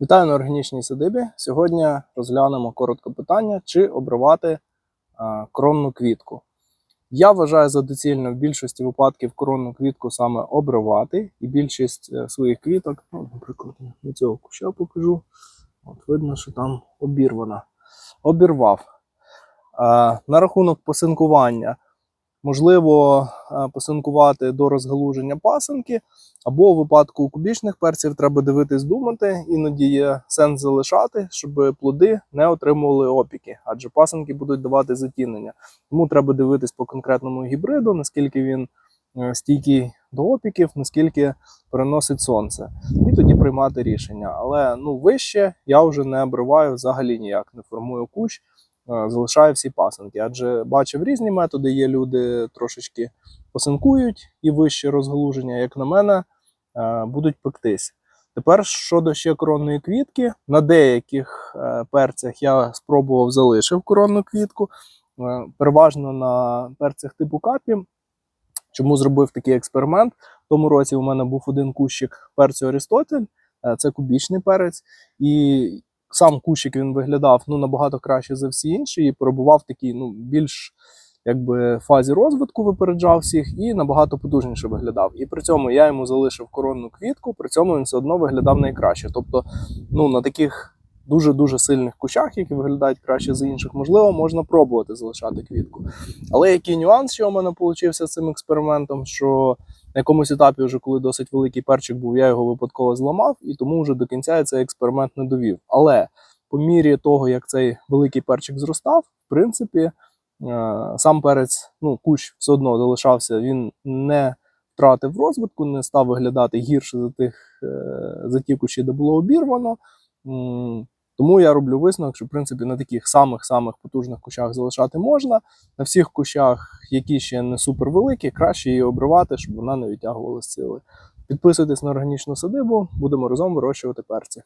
Вітаю на органічній садибі. Сьогодні розглянемо коротко питання, чи обривати а, коронну квітку. Я вважаю за доцільно в більшості випадків коронну квітку саме обривати, і більшість е, своїх квіток, ну, наприклад, я цього куща покажу. От видно, що там обірвана. Обірвав. А, на рахунок посинкування. Можливо, е, посинкувати до розгалуження пасинки, або у випадку кубічних перців треба дивитись, думати. Іноді є сенс залишати, щоб плоди не отримували опіки, адже пасинки будуть давати затінення. Тому треба дивитись по конкретному гібриду, наскільки він е, стійкий до опіків, наскільки переносить сонце, і тоді приймати рішення. Але ну вище я вже не обриваю взагалі ніяк, не формую кущ. Е, Залишаю всі пасинки, адже бачив різні методи. Є люди трошечки посинкують і вище розгалуження, як на мене, е, будуть пектись. Тепер щодо ще коронної квітки, на деяких е, перцях я спробував залишив коронну квітку, переважно на перцях типу капі. Чому зробив такий експеримент? В тому році у мене був один кущик перцю Арістотель, е, це кубічний перець, і сам кущик він виглядав ну, набагато краще за всі інші, і перебував в такій ну, більш якби, фазі розвитку, випереджав всіх, і набагато потужніше виглядав. І при цьому я йому залишив коронну квітку, при цьому він все одно виглядав найкраще. Тобто, ну, на таких дуже-дуже сильних кущах, які виглядають краще за інших, можливо, можна пробувати залишати квітку. Але який нюанс, що у мене получився з цим експериментом, що на якомусь етапі, вже коли досить великий перчик був, я його випадково зламав, і тому вже до кінця я цей експеримент не довів. Але по мірі того, як цей великий перчик зростав, в принципі, е, сам перець, ну, кущ все одно залишався, він не втратив розвитку, не став виглядати гірше за тих е, за ті кущі, де було обірвано. Тому я роблю висновок, що в принципі на таких самих-самих потужних кущах залишати можна. На всіх кущах, які ще не супер великі, краще її обривати, щоб вона не відтягувала сили. Підписуйтесь на органічну садибу, будемо разом вирощувати перці.